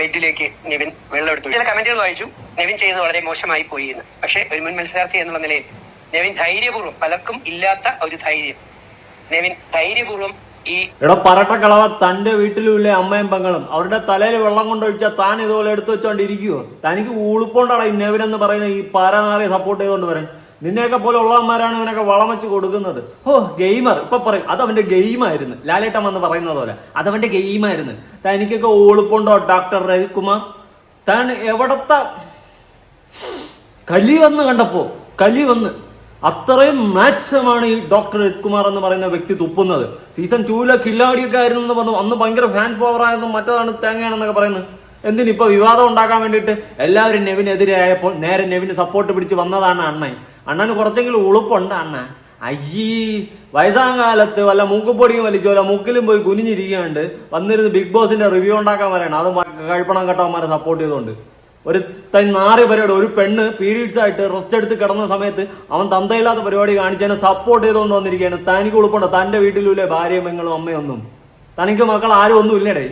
ബെഡിലേക്ക് നിവിൻ വെള്ളമെടുത്തു. ചില കമന്റുകൾ വായിച്ചു. നിവിൻ ചെയ്യുന്നത് വളരെ മോശമായി പോയി എന്ന്. പക്ഷേ ഒരു മുൻ മത്സരാർത്ഥി എന്നുള്ള നിലയിൽ നിവിൻ ധൈര്യപൂർവം പലർക്കും ഇല്ലാത്ത ഒരു ധൈര്യം. നിവിൻ ധൈര്യപൂർവം ഈ പറട്ട പറട്ടക്കളവ തന്റെ വീട്ടിലുമില്ലേ അമ്മയും പെങ്ങളും? അവരുടെ തലയിൽ വെള്ളം കൊണ്ടൊഴിച്ചാൽ താൻ ഇതുപോലെ എടുത്തു വെച്ചോണ്ടിരിക്കുവോ തനിക്ക് ഉളുപ്പോണ്ടാടാ ഈ നെവിനെന്ന് പറയുന്ന ഈ പാരനാറിയെ സപ്പോർട്ട് ചെയ്തുകൊണ്ട് വരാൻ. നിന്നെയൊക്കെ പോലെ ഉള്ളവന്മാരാണ് ഇവനൊക്കെ വളമച്ച് കൊടുക്കുന്നത്. ഓ ഗെയിമർ ഇപ്പൊ പറയും അത് അവന്റെ ഗെയിമായിരുന്നു ലാലേട്ടൻ വന്ന് പറയുന്നത് പോലെ. അത് അവന്റെ ഗെയിമായിരുന്നു തനിക്കൊക്കെ ഓളിപ്പുണ്ടോ ഡോക്ടർ രവികുമാർ? താൻ എവിടത്തെ കലി വന്ന് കണ്ടപ്പോ കലി വന്ന് അത്രയും മാച്ചമാണ് ഈ ഡോക്ടർ കുമാർ എന്ന് പറയുന്ന വ്യക്തി തുപ്പുന്നത്. സീസൺ ടൂവിലെ കില്ലാടിയൊക്കെ ആയിരുന്നു എന്ന് പറഞ്ഞു അന്ന് ഭയങ്കര ഫാൻസ് പവർ ആയിരുന്നു മറ്റതാണ് തേങ്ങയാണെന്നൊക്കെ പറയുന്നത്. എന്തിന് ഇപ്പൊ വിവാദം ഉണ്ടാക്കാൻ വേണ്ടിയിട്ട് എല്ലാവരും നെവിനെതിരെ ആയപ്പോൾ നേരെ നെവിന് സപ്പോർട്ട് പിടിച്ച് വന്നതാണ് അണ്ണൻ. അണ്ണന് കുറച്ചെങ്കിലും ഉളുപ്പുണ്ട് അണ്ണ. അയ്യീ വയസ്സാം കാലത്ത് വല്ല മൂക്കുപൊടിയും വലിച്ചു വല്ല മൂക്കിലും പോയി കുനിഞ്ഞിരിക്കുകയുണ്ട് വന്നിരുന്ന് ബിഗ് ബോസിന്റെ റിവ്യൂ ഉണ്ടാക്കാൻ പറയണം. അത് കഴിപ്പണം കെട്ടവന്മാരെ സപ്പോർട്ട് ചെയ്തുകൊണ്ട് ഒരു തൻ നാറിയ പരിപാടി ഒരു പെണ്ണ് പീരീഡ്സ് ആയിട്ട് റെസ്റ്റ് എടുത്ത് കിടന്ന സമയത്ത് അവൻ തന്തയില്ലാത്ത പരിപാടി കാണിച്ചതിനെ സപ്പോർട്ട് ചെയ്തുകൊണ്ട് വന്നിരിക്കുകയാണ്. തനിക്ക് ഉളുപ്പുണ്ട്. തന്റെ വീട്ടിലുമില്ലേ ഭാര്യയും പെങ്ങളും അമ്മയൊന്നും. തനിക്ക് മക്കൾ ആരും ഒന്നും ഇല്ലേടേ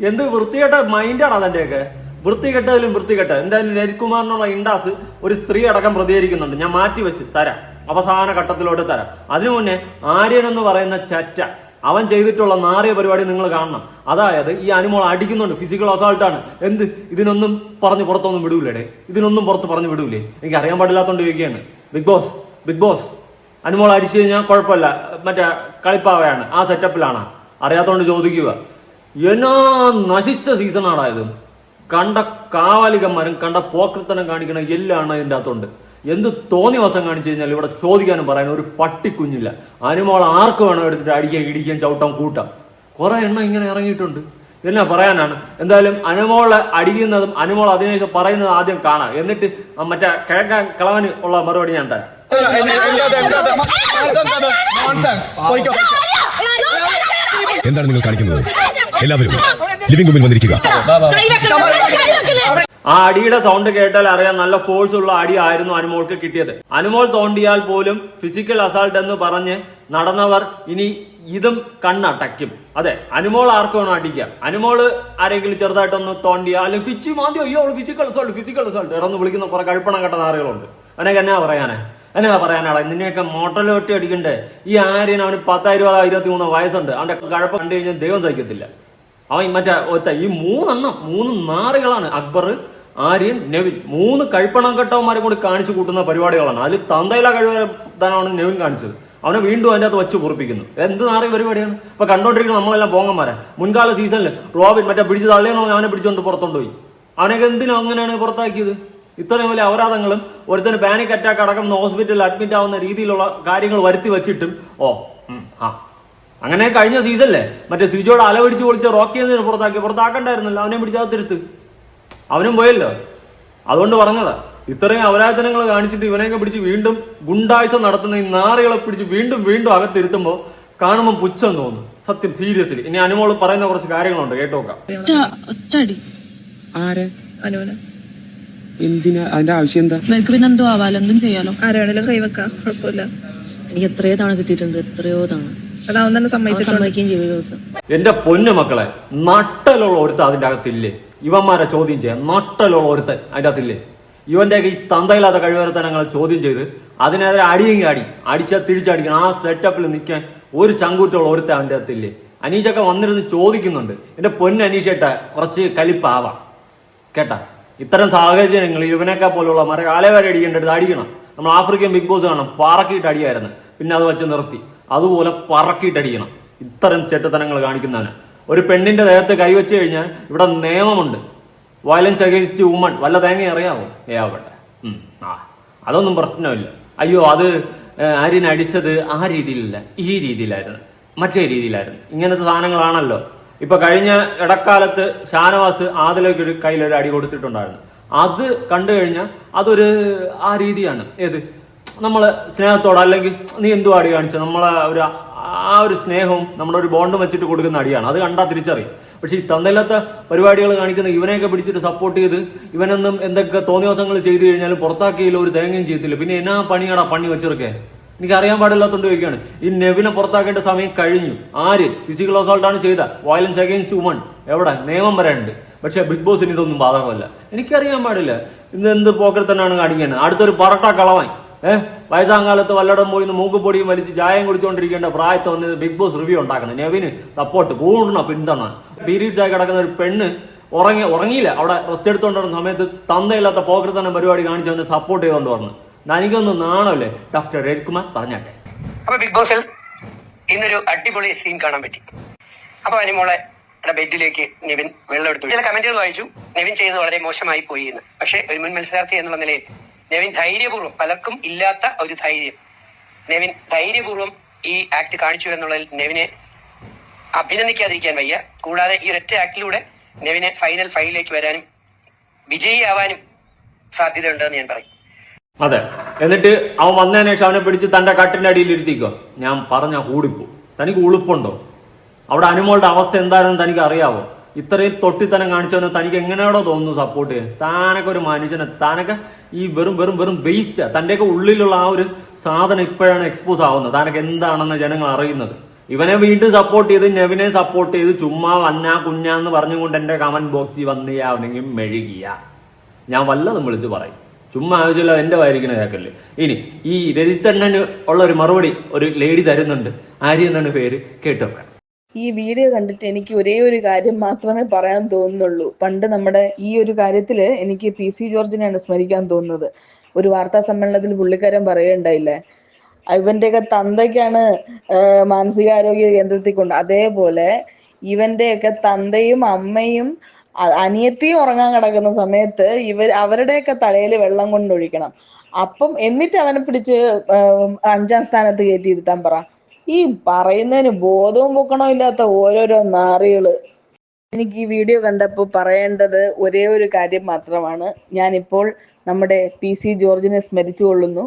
എന്ത് വൃത്തികെട്ട മൈൻഡാണ് അതിന്റെയൊക്കെ? വൃത്തികെട്ടതിലും വൃത്തികെട്ട. എന്തായാലും രജികുമാറിനുള്ള ഇണ്ടാസ് ഒരു സ്ത്രീ അടക്കം പ്രതികരിക്കുന്നുണ്ട്. ഞാൻ മാറ്റി വെച്ച് തരാം. അവസാന ഘട്ടത്തിലോട്ട് തരാം. അതിനു മുന്നേ ആര്യൻ എന്ന് പറയുന്ന ചറ്റ അവൻ ചെയ്തിട്ടുള്ള നാറിയ പരിപാടി നിങ്ങൾ കാണണം. അതായത് ഈ അനിമോൾ അടിക്കുന്നുണ്ട്. ഫിസിക്കൽ അസോൾട്ടാണ് എന്ത്? ഇതിനൊന്നും പറഞ്ഞ് പുറത്തൊന്നും വിടൂലേ ഇതിനൊന്നും പുറത്ത് പറഞ്ഞു വിടൂലേ. എനിക്ക് അറിയാൻ പാടില്ലാത്തോണ്ട് ചോദിക്കുകയാണ് big boss big boss Animol അടിച്ചു കഴിഞ്ഞാൽ കുഴപ്പമില്ല. മറ്റേ കളിപ്പാവയാണ്. ആ സെറ്റപ്പിലാണ് അറിയാത്തോണ്ട് ചോദിക്കുക. എന്നാ നശിച്ച സീസണാണ് ഇത് കണ്ട കാവാലികന്മാരും കണ്ട പോക്രത്തനം കാണിക്കണ എല്ലാം അതിന്റെ അകത്തുണ്ട്. എന്ത് തോന്നി വസം കാണിച്ചു കഴിഞ്ഞാൽ ഇവിടെ ചോദിക്കാനും പറയാനും ഒരു പട്ടിക്കുഞ്ഞില്ല. അനുമോൾ ആർക്ക് വേണം എടുത്തിട്ട് അടിക്കാൻ ഇടിക്കാൻ ചവിട്ടാൻ കൂട്ടാം. കുറെ എണ്ണം ഇങ്ങനെ ഇറങ്ങിയിട്ടുണ്ട്. എന്നാ പറയാനാണ്? എന്തായാലും അനുമോളെ അടിക്കുന്നതും അനുമോൾ അതിനുശേഷം പറയുന്നതും ആദ്യം കാണാം. എന്നിട്ട് മറ്റേ കിഴക്കാൻ കിളവന് ഉള്ള മറുപടി ഞാൻ തരാം. എന്താണ് നിങ്ങൾ കാണിക്കുന്നത്? എല്ലാവരും ലിവിംഗ് റൂമിൽ വന്നിരിക്കുക. ആ അടിയുടെ സൗണ്ട് കേട്ടാൽ അറിയാം നല്ല ഫോഴ്സ് ഉള്ള അടി ആയിരുന്നു അനുമോൾക്ക് കിട്ടിയത്. അനുമോൾ തോണ്ടിയാൽ പോലും ഫിസിക്കൽ അസാൾട്ട് എന്ന് പറഞ്ഞ് നടന്നവർ ഇനി ഇതും കണ്ണടയ്ക്കും. അതെ അനുമോൾ ആർക്കും വേണം അടിക്കുക അനുമോൾ ആരെങ്കിലും ചെറുതായിട്ടൊന്ന് തോണ്ടിയ അല്ലെങ്കിൽ പിച്ചു മാന്തി അയ്യോ ഫിസിക്കൽ അസാൾട്ട് ഫിസിക്കൽ അസാൾട്ട് ഇറന്ന് വിളിക്കുന്ന കുറെ കഴിപ്പണം കെട്ട നാറുകളുണ്ട്. അവനൊക്കെ എന്നാ പറയാനേ? എന്നാ പറയാനാടാ നിന്നെയൊക്കെ വെട്ടി അടിക്കണ്ടേ? ഈ ആര്യൻ അവന് പത്തായിരം ഇരുപത്തി മൂന്നോ വയസ്സുണ്ട്. അവന്റെ കഴപ്പം കണ്ടു കഴിഞ്ഞാൽ ദൈവം സഹിക്കത്തില്ല. അവൻ മറ്റേ ഒറ്റ ഈ മൂന്നെണ്ണം മൂന്ന് നാറുകളാണ്. അക്ബർ ആര്യൻ നെവിൻ. മൂന്ന് കഴിപ്പണം കെട്ടവന്മാരെ കൂടി കാണിച്ചു കൂട്ടുന്ന പരിപാടികളാണ്. അതിൽ തന്തയില കഴിവാണ് നെവിൻ കാണിച്ചത്. അവനെ വീണ്ടും അതിന്റെ അകത്ത് വെച്ച് പൊറിപ്പിക്കുന്നു. എന്ത് നാറിയ പരിപാടിയാണ്? ഇപ്പൊ കണ്ടോണ്ടിരിക്കുന്ന നമ്മളെല്ലാം പോങ്ങന്മാരെ. മുൻകാല സീസണിൽ റോബിൻ മറ്റേ പിടിച്ച് തള്ളിയെന്ന് പറഞ്ഞാൽ അവനെ പിടിച്ചുകൊണ്ട് പുറത്തോണ്ട് പോയി അവനൊക്കെ എന്തിനാ അങ്ങനെയാണ് പുറത്താക്കിയത്? ഇത്രയും വലിയ അപരാധങ്ങളും ഒരുത്തന് പാനിക് അറ്റാക്ക് അടക്കം ഹോസ്പിറ്റലിൽ അഡ്മിറ്റ് ആവുന്ന രീതിയിലുള്ള കാര്യങ്ങൾ വരുത്തി വെച്ചിട്ടും ഓ ആ. അങ്ങനെ കഴിഞ്ഞ സീസണിലെ മറ്റേ സിജോട് അലവടിച്ച് പൊളിച്ച് റോക്കി എന്നതിന് പുറത്താക്കി. പുറത്താക്കണ്ടായിരുന്നല്ലോ അവനെ പിടിച്ചാത്തിരുത്ത് അവനും പോയല്ലോ. അതുകൊണ്ട് പറഞ്ഞതാ ഇത്രയും അവരാധനങ്ങൾ കാണിച്ചിട്ട് ഇവനെയൊക്കെ പിടിച്ച് വീണ്ടും ഗുണ്ടാഴ്ച നടത്തുന്ന ഈ നാറികളെ പിടിച്ച് വീണ്ടും വീണ്ടും അകത്തിരുത്തുമ്പോ കാണുമ്പോൾ പുച്ഛം തോന്നും. സത്യം സീരിയസ്ലി ഇനി അനുമോൾ പറയുന്ന കുറച്ച് കാര്യങ്ങളുണ്ട് കേട്ടോക്കാം. ഒറ്റ ആരെ? അനുവിന് എന്തിനാ? അതിന്റെ ആവശ്യം എന്താ? നിനക്ക് പിന്നെ എന്തോ ആവാലോ? എന്തും ചെയ്യാലോ? ആരാണെങ്കിലും കൈവെക്കാം കുഴപ്പമില്ല. എനിക്ക് എത്രയോ തവണ കിട്ടിയിട്ടുണ്ട് എത്രയോ തവണ. അത് അവൻ തന്നെ അവൻ സമ്മതിച്ചിട്ടുണ്ട്. സമ്മതിക്കുകയും ചെയ്ത ദിവസം. എന്റെ പൊന്നു മക്കളെ നട്ടലുള്ള ഒരുത്ത അതിന്റെ അകത്തില്ലേ? ഇവന്മാരെ ചോദ്യം ചെയ്യാൻ നട്ടലുള്ള ഒരുത്തൻ അതിന്റെ അകത്തില്ലേ? ഇവന്റെ ഈ തന്തയില്ലാത്ത കഴിവരത്തനങ്ങളെ ചോദ്യം ചെയ്ത് അതിനെതിരെ അടിയെങ്കിൽ അടി അടിച്ചാൽ തിരിച്ചടിക്കണം ആ സെറ്റപ്പിൽ നിൽക്കാൻ ഒരു ചങ്കൂറ്റുള്ള ഒരുത്ത അവന്റെ അകത്തില്ലേ? അനീഷൊക്കെ വന്നിരുന്ന് ചോദിക്കുന്നുണ്ട്. എന്റെ പൊന്ന് അനീഷേട്ട കുറച്ച് കലിപ്പാവാം. കേട്ടാ? ഇത്തരം സാഹചര്യങ്ങൾ ഇവനൊക്കെ പോലുള്ള മറ കാലവരെ അടിക്കേണ്ടത് അടിക്കണം. നമ്മൾ ആഫ്രിക്കൻ ബിഗ് ബോസ് കാണണം പാറക്കിട്ട് അടിയായിരുന്നു. പിന്നെ അത് വെച്ച് നിർത്തി. അതുപോലെ പറക്കിയിട്ട് അടിക്കണം ഇത്തരം ചെറ്റത്തനങ്ങൾ കാണിക്കുന്നവന്. ഒരു പെണ്ണിന്റെ ദേഹത്ത് കൈവച്ചു കഴിഞ്ഞാൽ ഇവിടെ നിയമമുണ്ട്. വയലൻസ് അഗേൻസ്റ്റ് വുമൺ വല്ല തേങ്ങ അറിയാവോ? ഏ ആവട്ടെ ആ. അതൊന്നും പ്രശ്നമില്ല. അയ്യോ അത് ആരിനടിച്ചത് ആ രീതിയിലല്ല. ഈ രീതിയിലായിരുന്നു. മറ്റേ രീതിയിലായിരുന്നു. ഇങ്ങനത്തെ സാധനങ്ങളാണല്ലോ. ഇപ്പൊ കഴിഞ്ഞ ഇടക്കാലത്ത് ഷാനവാസ് ആദിലേക്ക് ഒരു കയ്യിലൊരു അടി കൊടുത്തിട്ടുണ്ടായിരുന്നു. അത് കണ്ടു കഴിഞ്ഞാൽ അതൊരു ആ രീതിയാണ്. ഏത്? നമ്മൾ സ്നേഹത്തോടെ അല്ലെങ്കിൽ നീ എന്തു അടി കാണിച്ചു? നമ്മളെ ഒരു ആ ഒരു സ്നേഹവും നമ്മുടെ ഒരു ബോണ്ടും വെച്ചിട്ട് കൊടുക്കുന്ന അടിയാണ്. അത് കണ്ടാൽ തിരിച്ചറിയും. പക്ഷെ ഈ തന്നില്ലാത്ത പരിപാടികൾ കാണിക്കുന്ന ഇവനെയൊക്കെ പിടിച്ചിട്ട് സപ്പോർട്ട് ചെയ്ത് ഇവനൊന്നും എന്തൊക്കെ തോന്നിയോസങ്ങൾ ചെയ്തു കഴിഞ്ഞാലും പുറത്താക്കിയില്ല ഒരു തേങ്ങയും ചെയ്യത്തില്ല. പിന്നെ എന്നാ പണിയാടാ പണി വെച്ചിറക്കേ എനിക്ക് അറിയാൻ പാടില്ലാത്തോണ്ട് ചോദിക്കുകയാണ്. ഈ നെവിനെ പുറത്താക്കേണ്ട സമയം കഴിഞ്ഞു. ആര്? ഫിസിക്കൽ അസോൾട്ട് ആണ് ചെയ്ത. വയലൻസ് അഗെയിൻസ് വുമൺ എവിടെ? നിയമം വരാനുണ്ട് പക്ഷെ ബിഗ് ബോസിന് ഇതൊന്നും ബാധകമല്ല. എനിക്കറിയാൻ പാടില്ല. ഇന്ന് എന്ത് പോക്കറ്റ് തന്നെയാണ് കാണിക്കുന്നത് അടുത്തൊരു പറട്ട കളവാൻ. ഏഹ് വയസ്സാം കാലത്ത് വല്ലടം പോയി മൂക്കുപൊടിയും വലിച്ച് ചായം കുടിച്ചുകൊണ്ടിരിക്കേണ്ട പ്രായത്തെ വന്ന് ബിഗ് ബോസ് റിവ്യൂ ഉണ്ടാക്കണം. നെവിന് സപ്പോർട്ട് പൂർണ പിന്തുണ. പീരീഡ്സ് ആയി കിടക്കുന്ന ഒരു പെണ്ണ് ഉറങ്ങി ഉറങ്ങിയില്ല. അവിടെ റെസ്റ്റ് എടുത്തുകൊണ്ടിരുന്ന സമയത്ത് തന്തയില്ലാത്ത പോക്കർ തന്നെ പരിപാടി കാണിച്ചു വന്ന് സപ്പോർട്ട് ചെയ്തുകൊണ്ട് പറഞ്ഞു നനിക്കൊന്ന് നാണല്ലേ? ഡോക്ടർ രവികുമാർ പറഞ്ഞാട്ടെ. അപ്പൊ ബിഗ് ബോസിൽ ഇന്നൊരു അടിപൊളി സീൻ കാണാൻ പറ്റി. അപ്പൊ അനിമോളെ ബെഡിലേക്ക് നിവിൻ വെള്ളം എടുത്തു. ചില കമന്റുകൾ വായിച്ചു. നിവിൻ ചെയ്യുന്നത് വളരെ മോശമായി പോയി എന്ന്. പക്ഷേ ഒരു മുൻ മത്സരാർത്ഥി എന്നുള്ള നിലയിൽ നെവിൻ ധൈര്യപൂർവം പലർക്കും ഇല്ലാത്ത ഒരു ധൈര്യം. നെവിൻ ധൈര്യപൂർവം ഈ ആക്ട് കാണിച്ചു എന്നുള്ളതിൽ നെവിനെ അഭിനന്ദിക്കാതിരിക്കാൻ വയ്യ. കൂടാതെ ഈ ഒരൊറ്റ ആക്ടിലൂടെ നെവിനെ ഫൈനൽ ഫൈവിലേക്ക് വരാനും വിജയിയാവാനും സാധ്യതയുണ്ടെന്ന് ഞാൻ പറയും. അതെ. എന്നിട്ട് അവൻ വന്നതിന് ശേഷം അവനെ പിടിച്ച് തന്റെ കട്ടിന്റെ അടിയിൽ ഇരുത്തിക്കോ. ഞാൻ പറഞ്ഞ കൂടിപ്പോ തനിക്ക് ഉളുപ്പുണ്ടോ? അവിടെ അനുമോളുടെ അവസ്ഥ എന്താണെന്ന് തനിക്ക് അറിയാവോ? ഇത്രയും തൊട്ടിത്തനം കാണിച്ചവനെ തനിക്ക് എങ്ങനെയാണോ തോന്നുന്നു സപ്പോർട്ട് ചെയ്യാൻ താനൊക്കെ ഒരു മനുഷ്യനെ. താനൊക്കെ ഈ വെറും വെറും വെറും വേസ്റ്റ് തന്റെയൊക്കെ ഉള്ളിലുള്ള ആ ഒരു സാധനം ഇപ്പോഴാണ് എക്സ്പോസ് ആവുന്നത്. താനൊക്കെ എന്താണെന്ന് ജനങ്ങൾ അറിയുന്നത്. ഇവനെ വീണ്ടും സപ്പോർട്ട് ചെയ്ത് നെവിനെ സപ്പോർട്ട് ചെയ്ത് ചുമ്മാ വന്നാ കുഞ്ഞാന്ന് പറഞ്ഞുകൊണ്ട് എന്റെ കമന്റ് ബോക്സിൽ വന്നിയാവണെങ്കിൽ മെഴുകിയ. ഞാൻ വല്ലതും വിളിച്ച് പറയും. ചുമ്മാ ആവശ്യമില്ല എന്റെ വായിരിക്കണ കേക്കല്ലേ. ഇനി ഈ രജിത്തണ്ണന് ഉള്ള ഒരു മറുപടി ഒരു ലേഡി തരുന്നുണ്ട്. ആര്യ എന്നാണ് പേര്. കേട്ടോക്കാം. ഈ വീഡിയോ കണ്ടിട്ട് എനിക്ക് ഒരേ ഒരു കാര്യം മാത്രമേ പറയാൻ തോന്നുന്നുള്ളൂ. പണ്ട് നമ്മുടെ ഈ ഒരു കാര്യത്തിൽ എനിക്ക് പി സി ജോർജിനെയാണ് സ്മരിക്കാൻ തോന്നുന്നത്. ഒരു വാർത്താ സമ്മേളനത്തിൽ പുള്ളിക്കാരൻ പറയുകയുണ്ടായില്ലേ? ഇവന്റെയൊക്കെ തന്തയ്ക്കാണ് മാനസികാരോഗ്യ കേന്ദ്രത്തിൽ കൊണ്ട് അതേപോലെ ഇവന്റെയൊക്കെ തന്തയും അമ്മയും അനിയത്തിയും ഉറങ്ങാൻ കിടക്കുന്ന സമയത്ത് ഇവർ അവരുടെയൊക്കെ തലയിൽ വെള്ളം കൊണ്ടൊഴിക്കണം അപ്പം എന്നിട്ട് അവനെ പിടിച്ച് അഞ്ചാം സ്ഥാനത്ത് കയറ്റിയിരുത്താൻ പറ. ഈ പറയുന്നതിന് ബോധവും പൊക്കണോ ഇല്ലാത്ത ഓരോരോ നാറികൾ. എനിക്ക് ഈ വീഡിയോ കണ്ടപ്പോൾ പറയേണ്ടത് ഒരേ ഒരു കാര്യം മാത്രമാണ്. ഞാനിപ്പോൾ നമ്മുടെ പി സി ജോർജിനെ സ്മരിച്ചുകൊള്ളുന്നു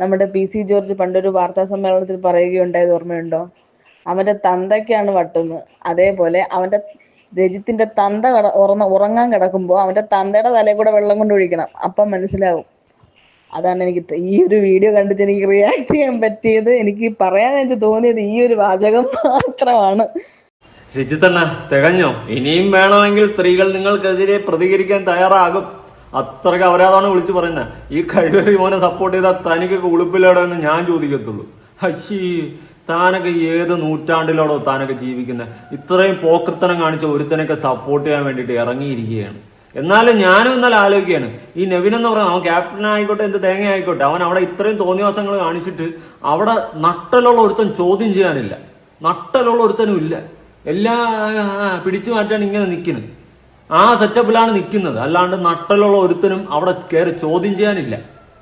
നമ്മുടെ പി സി ജോർജ് പണ്ടൊരു വാർത്താ സമ്മേളനത്തിൽ പറയുകയുണ്ടായത് ഓർമ്മയുണ്ടോ? അവന്റെ തന്തയ്ക്കാണ് വട്ടുന്നത്. അതേപോലെ അവന്റെ രജിത്തിന്റെ തന്ത ഉറങ്ങാൻ കിടക്കുമ്പോൾ അവന്റെ തന്തയുടെ തലയിൽ കൂടെ വെള്ളം കൊണ്ട് ഒഴിക്കണം. അപ്പം മനസ്സിലാവും. അതാണ് എനിക്ക് ഈ ഒരു വീഡിയോ കണ്ടിട്ട് എനിക്ക് റിയാക്ട് ചെയ്യാൻ പറ്റിയത്. എനിക്ക് പറയാനായിട്ട് തോന്നിയത് ഈ ഒരു വാചകം മാത്രമാണ്. ശിജിത്തണ്ണ തികഞ്ഞോ? ഇനിയും വേണമെങ്കിൽ സ്ത്രീകൾ നിങ്ങൾക്കെതിരെ പ്രതികരിക്കാൻ തയ്യാറാകും. അത്രയ്ക്ക് അവരാതാണ് വിളിച്ചു പറയുന്നത്. ഈ കഴിവറി മോനെ സപ്പോർട്ട് ചെയ്താൽ തനിക്ക് ഉളുപ്പിലോടോ എന്ന് ഞാൻ ചോദിക്കത്തുള്ളൂ. ഹച്ചി താനൊക്കെ ഏത് നൂറ്റാണ്ടിലോടോ താനൊക്കെ ജീവിക്കുന്നത് ഇത്രയും പോക്കൃത്തനം കാണിച്ച ഒരുത്തനൊക്കെ സപ്പോർട്ട് ചെയ്യാൻ വേണ്ടിയിട്ട് ഇറങ്ങിയിരിക്കുകയാണ്. എന്നാലും ഞാനും ഇന്നലെ ആലോചിക്കുകയാണ്. ഈ നെവിൻ എന്ന് പറയുന്നത് അവൻ ക്യാപ്റ്റൻ ആയിക്കോട്ടെ എന്ത് തേങ്ങ ആയിക്കോട്ടെ അവൻ അവിടെ ഇത്രയും തോന്നിവാസങ്ങൾ കാണിച്ചിട്ട് അവിടെ നട്ടലുള്ള ഒരുത്തൻ ചോദ്യം ചെയ്യാനില്ല. നട്ടലുള്ള ഒരുത്തനും ഇല്ല. എല്ലാ പിടിച്ചു മാറ്റാൻ ഇങ്ങനെ നിൽക്കുന്നത്. ആ സെറ്റപ്പിലാണ് നിൽക്കുന്നത്. അല്ലാണ്ട് നട്ടലുള്ള ഒരുത്തനും അവിടെ കയറി ചോദ്യം ചെയ്യാനില്ല.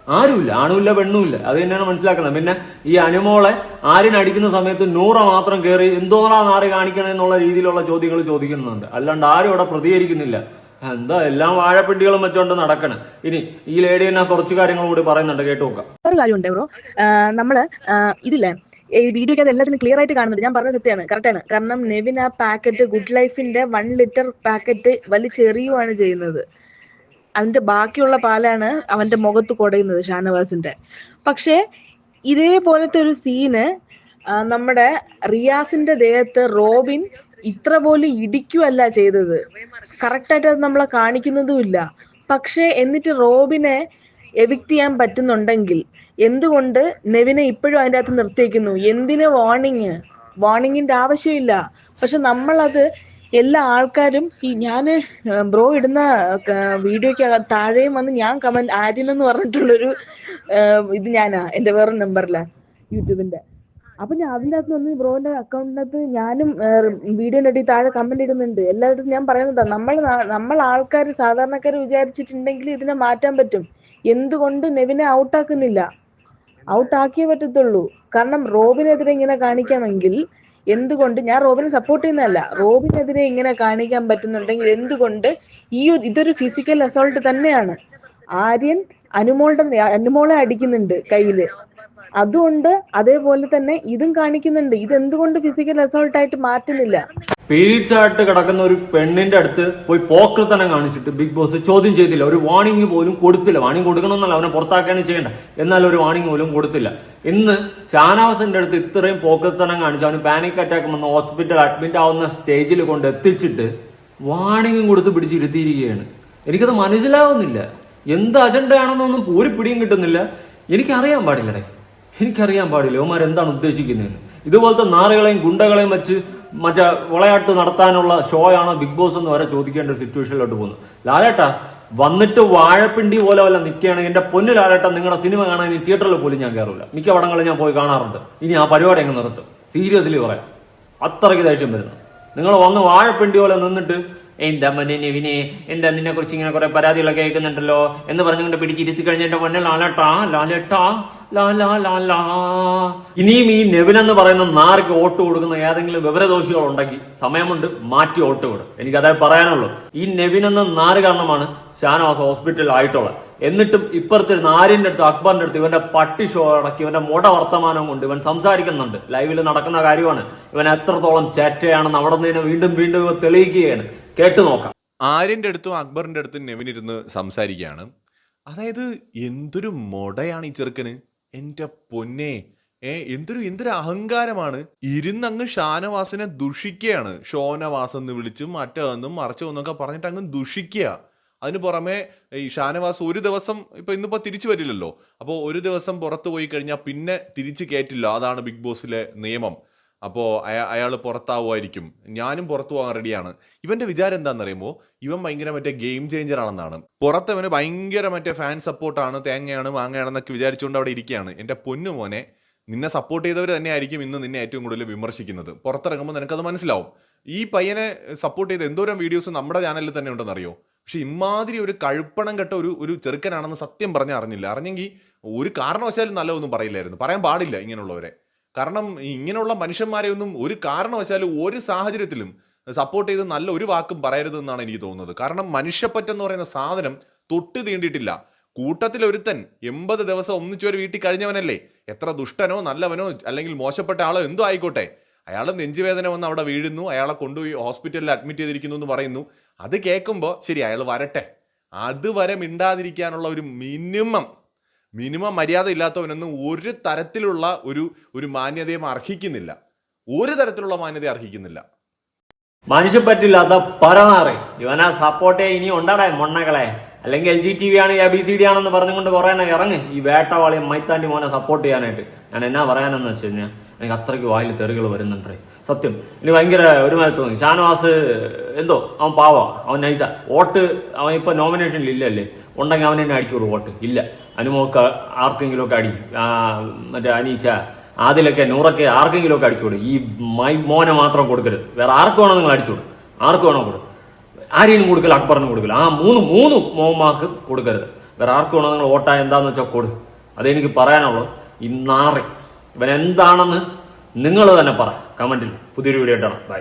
ആരുമില്ല. ആണുമില്ല പെണ്ണുമില്ല. അത് തന്നെയാണ് മനസ്സിലാക്കുന്നത്. പിന്നെ ഈ അനുമോളെ ആരിനടിക്കുന്ന സമയത്ത് നൂറ മാത്രം കയറി എന്തോന്നാ നാറി കാണിക്കണം എന്നുള്ള രീതിയിലുള്ള ചോദ്യങ്ങൾ ചോദിക്കുന്നുണ്ട്. അല്ലാണ്ട് ആരും അവിടെ പ്രതികരിക്കുന്നില്ല. എന്താ എല്ലാം വാഴപ്പിണ്ടികളും വെച്ചോണ്ട് നടക്കണം. ഇനി ഈ ലേഡി തന്നെ കുറച്ച് കാര്യങ്ങൾ കൂടി പറയുന്നുണ്ട് കേട്ടു നോക്കാം. ഒരു കാര്യമുണ്ട് ബ്രോ നമ്മൾ ഇതില്ലേ ഈ വീഡിയോക്ക് അത് എല്ലാത്തിനും ക്ലിയർ ആയിട്ട് കാണുന്നത് ഞാൻ പറഞ്ഞ സത്യമാണ് കറക്റ്റാണ് കാരണം നെവിൻ ആ പാക്കറ്റ് ഗുഡ് ലൈഫിന്റെ വൺ ലിറ്റർ പാക്കറ്റ് വലിച്ചെറിയുവാണ് ചെയ്യുന്നത്. അതിന്റെ ബാക്കിയുള്ള പാലാണ് അവന്റെ മുഖത്ത് കുടയുന്നത് ഷാനവാസിന്റെ. പക്ഷേ ഇതേപോലത്തെ ഒരു സീന് നമ്മുടെ റിയാസിന്റെ ദേഹത്ത് റോബിൻ ഇത്ര പോലും ഇടിക്കുമല്ല ചെയ്തത്. കറക്റ്റായിട്ട് അത് നമ്മളെ കാണിക്കുന്നതുമില്ല. പക്ഷേ എന്നിട്ട് റോബിനെ എവിക്ട് ചെയ്യാൻ പറ്റുന്നുണ്ടെങ്കിൽ എന്തുകൊണ്ട് നെവിനെ ഇപ്പോഴും അതിന്റെ അകത്ത് നിർത്തിയിക്കുന്നു? എന്തിന് വാർണിങ് വാർണിങ്ങിന്റെ ആവശ്യമില്ല. പക്ഷെ നമ്മളത് എല്ലാ ആൾക്കാരും ഈ ഞാൻ ബ്രോ ഇടുന്ന വീഡിയോയ്ക്ക് താഴെയും വന്ന് ഞാൻ കമന്റ് ആര്യൻ എന്ന് പറഞ്ഞിട്ടുള്ളൊരു ഇത് ഞാനാ എന്റെ വേറെ നമ്പറിലാണ് യൂട്യൂബിന്റെ അപ്പൊ ഞാൻ അതിന്റെ അകത്ത് വന്ന് ബ്രോന്റെ അക്കൗണ്ടിനകത്ത് ഞാനും വീഡിയോന്റെ അടി താഴെ കമന്റ് ഇടുന്നുണ്ട്. എല്ലായിടത്തും ഞാൻ പറയുന്നതാ നമ്മൾ നമ്മൾ ആൾക്കാർ സാധാരണക്കാർ വിചാരിച്ചിട്ടുണ്ടെങ്കിൽ ഇതിനെ മാറ്റാൻ പറ്റും. എന്തുകൊണ്ട് നെവിനെ ഔട്ടാക്കുന്നില്ല? ഔട്ടാക്കിയേ പറ്റത്തുള്ളൂ. കാരണം റോബിനെതിരെ ഇങ്ങനെ കാണിക്കാമെങ്കിൽ എന്തുകൊണ്ട് ഞാൻ റോബിനെ സപ്പോർട്ട് ചെയ്യുന്നതല്ല. റോബിനെതിരെ ഇങ്ങനെ കാണിക്കാൻ പറ്റുന്നുണ്ടെങ്കിൽ എന്തുകൊണ്ട് ഈ ഇതൊരു ഫിസിക്കൽ അസോൾട്ട് തന്നെയാണ്. ആര്യൻ അനുമോളുടെ അനുമോളെ അടിക്കുന്നുണ്ട് കയ്യിൽ. അതുകൊണ്ട് അതേപോലെ തന്നെ ഇതും കാണിക്കുന്നുണ്ട്. ഇത് എന്തുകൊണ്ട് ഫിസിക്കൽ അസോൾട്ട് ആയിട്ട് മാറ്റുന്നില്ല? പീരീഡ്സ് ആയിട്ട് കിടക്കുന്ന ഒരു പെണ്ണിന്റെ അടുത്ത് പോയി പോക്കർത്തനം കാണിച്ചിട്ട് ബിഗ് ബോസ് ചോദ്യം ചെയ്തില്ല. ഒരു വാണിംഗ് പോലും കൊടുത്തില്ല. വാണിംഗ് കൊടുക്കണമെന്നല്ല. അവനെ പുറത്താക്കാനും ചെയ്യേണ്ട. എന്നാൽ ഒരു വാണിംഗ് പോലും കൊടുത്തില്ല. ഇന്ന് ഷാനവാസിന്റെ അടുത്ത് ഇത്രയും പോക്കർത്തനം കാണിച്ച് അവന് പാനിക് അറ്റാക്ക് വന്ന് ഹോസ്പിറ്റൽ അഡ്മിറ്റ് ആവുന്ന സ്റ്റേജിൽ കൊണ്ട് എത്തിച്ചിട്ട് വാണിംഗും കൊടുത്ത് പിടിച്ചിരുത്തിയിരിക്കുകയാണ്. എനിക്കത് മനസ്സിലാവുന്നില്ല. എന്ത് അജണ്ടയാണെന്നൊന്നും ഒരു പിടിയും കിട്ടുന്നില്ല. എനിക്കറിയാൻ പാടില്ലടേ. എനിക്കറിയാൻ പാടില്ല. ഓമാർ എന്താണ് ഉദ്ദേശിക്കുന്നതെന്ന്. ഇതുപോലത്തെ നാറുകളെയും ഗുണ്ടകളെയും വെച്ച് മറ്റേ വിളയാട്ട് നടത്താനുള്ള ഷോ ആണോ ബിഗ് ബോസ് എന്ന് വരെ ചോദിക്കേണ്ട ഒരു സിറ്റുവേഷനിലോട്ട് പോകുന്നു ലാലേട്ട വന്നിട്ട് വാഴപ്പിണ്ടി പോലെ വല്ല നിൽക്കുകയാണെങ്കിൽ എന്റെ പൊന്നു ലാലേട്ട നിങ്ങളുടെ സിനിമ കാണാൻ ഇനി തിയേറ്ററിൽ പോലും ഞാൻ കയറില്ല മിക്ക പടങ്ങളും ഞാൻ പോയി കാണാറുണ്ട്. ഇനി ആ പരിപാടി അങ്ങ് നിർത്തും. സീരിയസ്ലി പറയാം. അത്രയ്ക്ക് ദേഷ്യം വരുന്നു നിങ്ങൾ വന്ന് വാഴപ്പിണ്ടി പോലെ നിന്നിട്ട് എന്താ മനെ നെവിനെ? എന്താ നിന്നെ കുറിച്ച് ഇങ്ങനെ കുറെ പരാതികളൊക്കെ കേൾക്കുന്നുണ്ടല്ലോ? എന്ന് പറഞ്ഞുകൊണ്ട് പിടിച്ചിരുത്തി കഴിഞ്ഞ എന്റെ പൊന്നെ ലാലേട്ടാ ലാലേട്ടാ. ഇനിയും ഈ നെവിൻ എന്ന് പറയുന്ന നാർക്ക് വോട്ട് കൊടുക്കുന്ന ഏതെങ്കിലും വിവരദോഷികൾ ഉണ്ടെങ്കിൽ സമയമുണ്ട് മാറ്റി വോട്ട് കൊടുക്കും എനിക്ക് അതായത് പറയാനുള്ളൂ. ഈ നെവിൻ എന്ന നാര് കാരണമാണ് ഷാനവാസ് ഹോസ്പിറ്റലിൽ ആയിട്ടുള്ളത്. എന്നിട്ടും ഇപ്പുറത്തെ നാരിന്റെ അടുത്ത് അക്ബറിന്റെ അടുത്ത് ഇവന്റെ പട്ടി ഷോ അടക്കി ഇവന്റെ മുട വർത്തമാനം കൊണ്ട് ഇവൻ സംസാരിക്കുന്നുണ്ട്. ലൈവിൽ നടക്കുന്ന കാര്യമാണ്. ഇവൻ എത്രത്തോളം ചേറ്റയാണെന്ന് അവിടെ നിന്ന് വീണ്ടും വീണ്ടും ഇവ തെളിയിക്കുകയാണ്. കേട്ടു നോക്കാം. ആര്യന്റെ അടുത്തും അക്ബറിന്റെ അടുത്തും നെവിൻ ഇരുന്ന് സംസാരിക്കുകയാണ്. അതായത് എന്തൊരു മൊടയാണ് ഈ ചെറുക്കന്? എന്റെ പൊന്നെ. ഏ എന്തൊരു എന്തൊരു അഹങ്കാരമാണ്. ഇരുന്നങ്ങ് ഷാനവാസിനെ ദുഷിക്കുകയാണ്. ഷോനവാസ് എന്ന് വിളിച്ചും മറ്റന്നും മറച്ചോ എന്നൊക്കെ പറഞ്ഞിട്ട് അങ്ങ് ദുഷിക്കുക. അതിന് പുറമെ ഈ ഷാനവാസ് ഒരു ദിവസം ഇപ്പൊ ഇന്നിപ്പോ തിരിച്ചു വരില്ലല്ലോ. അപ്പോൾ ഒരു ദിവസം പുറത്തു പോയി കഴിഞ്ഞാൽ പിന്നെ തിരിച്ചു കയറ്റില്ല അതാണ് ബിഗ് ബോസിലെ നിയമം. അപ്പോൾ അയാ അയാൾ പുറത്താവുമായിരിക്കും. ഞാനും പുറത്തു പോകാൻ റെഡിയാണ് ഇവന്റെ വിചാരം എന്താണെന്നറിയുമോ? ഇവൻ ഭയങ്കര മറ്റേ ഗെയിം ചേഞ്ചർ ആണെന്നാണ്. പുറത്തവന് ഭയങ്കര മറ്റേ ഫാൻ സപ്പോർട്ടാണ് തേങ്ങയാണ് മാങ്ങയാണെന്നൊക്കെ വിചാരിച്ചുകൊണ്ട് അവിടെ ഇരിക്കുകയാണ്. എന്റെ പൊന്നു മോനെ നിന്നെ സപ്പോർട്ട് ചെയ്തവർ തന്നെ ആയിരിക്കും ഇന്ന് നിന്നെ ഏറ്റവും കൂടുതൽ വിമർശിക്കുന്നത്. പുറത്തിറങ്ങുമ്പോൾ നിനക്കത് മനസ്സിലാവും. ഈ പയ്യനെ സപ്പോർട്ട് ചെയ്ത എന്തോരം വീഡിയോസ് നമ്മുടെ ചാനലിൽ തന്നെ ഉണ്ടെന്നറിയോ പക്ഷെ ഇമാതിരി ഒരു കഴുപ്പണം കെട്ട ഒരു ഒരു ചെറുക്കനാണെന്ന് സത്യം പറഞ്ഞാൽ അറിഞ്ഞില്ല. അറിഞ്ഞെങ്കിൽ ഒരു കാരണവശാലും നല്ലതൊന്നും പറയില്ലായിരുന്നു. പറയാൻ പാടില്ല ഇങ്ങനെയുള്ളവരെ. കാരണം ഇങ്ങനെയുള്ള മനുഷ്യന്മാരെ ഒന്നും ഒരു കാരണവശാലും ഒരു സാഹചര്യത്തിലും സപ്പോർട്ട് ചെയ്ത് നല്ല ഒരു വാക്കും പറയരുതെന്നാണ് എനിക്ക് തോന്നുന്നത്. കാരണം മനുഷ്യപ്പറ്റെന്ന് പറയുന്ന സാധനം തൊട്ട് തീണ്ടിയിട്ടില്ല കൂട്ടത്തിൽ ഒരുത്തൻ എൺപത് ദിവസം ഒന്നിച്ചു ഒരു വീട്ടിൽ കഴിഞ്ഞവനല്ലേ? എത്ര ദുഷ്ടനോ നല്ലവനോ അല്ലെങ്കിൽ മോശപ്പെട്ട ആളോ എന്തോ ആയിക്കോട്ടെ. അയാൾ നെഞ്ചുവേദന വന്ന് അവിടെ വീഴുന്നു അയാളെ കൊണ്ടുപോയി ഹോസ്പിറ്റലിൽ അഡ്മിറ്റ് ചെയ്തിരിക്കുന്നു എന്ന് പറയുന്നു. അത് കേൾക്കുമ്പോൾ ശരി അയാൾ വരട്ടെ. അതുവരെ മിണ്ടാതിരിക്കാനുള്ള ഒരു മിനിമം മിനിമം മര്യാദ ഇല്ലാത്തവനൊന്നും ഒരു തരത്തിലുള്ള ഒരു ഒരു മാന്യതയും അർഹിക്കുന്നില്ല. ഒരു തരത്തിലുള്ള മാന്യത അർഹിക്കുന്നില്ല. മനുഷ്യപ്പറ്റില്ലാത്ത പരനാറ്. ഇവനെ സപ്പോർട്ട് ഇനി ഉണ്ടാടേ മൊണ്ണകളെ. അല്ലെങ്കിൽ എൽ ജി ടി വി ആണ് എ ബി സി ഡി ആണെന്ന് പറഞ്ഞുകൊണ്ട് കുറെ എണ്ണം ഇറങ്ങി. ഈ വേട്ടവാളി മൈത്താണ്ടി മോനെ സപ്പോർട്ട് ചെയ്യാനായിട്ട്. ഞാൻ എന്നാ പറയാനെന്ന് വെച്ച് കഴിഞ്ഞാൽ എനിക്ക് അത്രയ്ക്ക് വായിൽ തെറികൾ വരുന്നുണ്ട്. സത്യം. ഇനി ഭയങ്കര ഒരു മാതിരി തോന്നി. ഷാനവാസ് എന്തോ? അവൻ പാവ. അവൻ നൈസ. വോട്ട് അവൻ ഇപ്പൊ നോമിനേഷനിൽ ഇല്ലല്ലേ? ഉണ്ടെങ്കിൽ അവൻ തന്നെ അടിച്ചോളൂ വോട്ട്. ഇല്ല. അനുമോക്ക് ആർക്കെങ്കിലുമൊക്കെ അടി മറ്റേ അനീഷ ആദിലൊക്കെ നൂറൊക്കെ ആർക്കെങ്കിലുമൊക്കെ അടിച്ചോളൂ ഈ മൈ മോനെ മാത്രം കൊടുക്കരുത്. വേറെ ആർക്ക് വേണോ നിങ്ങൾ അടിച്ചോളൂ ആർക്ക് വേണോ കൊടുക്കും. ആരെയും കൊടുക്കില്ല അക്ബറിന് കൊടുക്കില്ല ആ മൂന്ന് മൂന്ന് മോമാർക്ക് കൊടുക്കരുത്. വേറെ ആർക്ക് വേണോ നിങ്ങൾ വോട്ടാ എന്താന്ന് വെച്ചാൽ കൊടു. അതെനിക്ക് പറയാനുള്ളൂ. ഇന്നാറി നാറി ഇവൻ എന്താണെന്ന് നിങ്ങൾ തന്നെ പറ. കമന്റിൽ പുതിയൊരു വീഡിയോ ഇട്ടണം ബൈ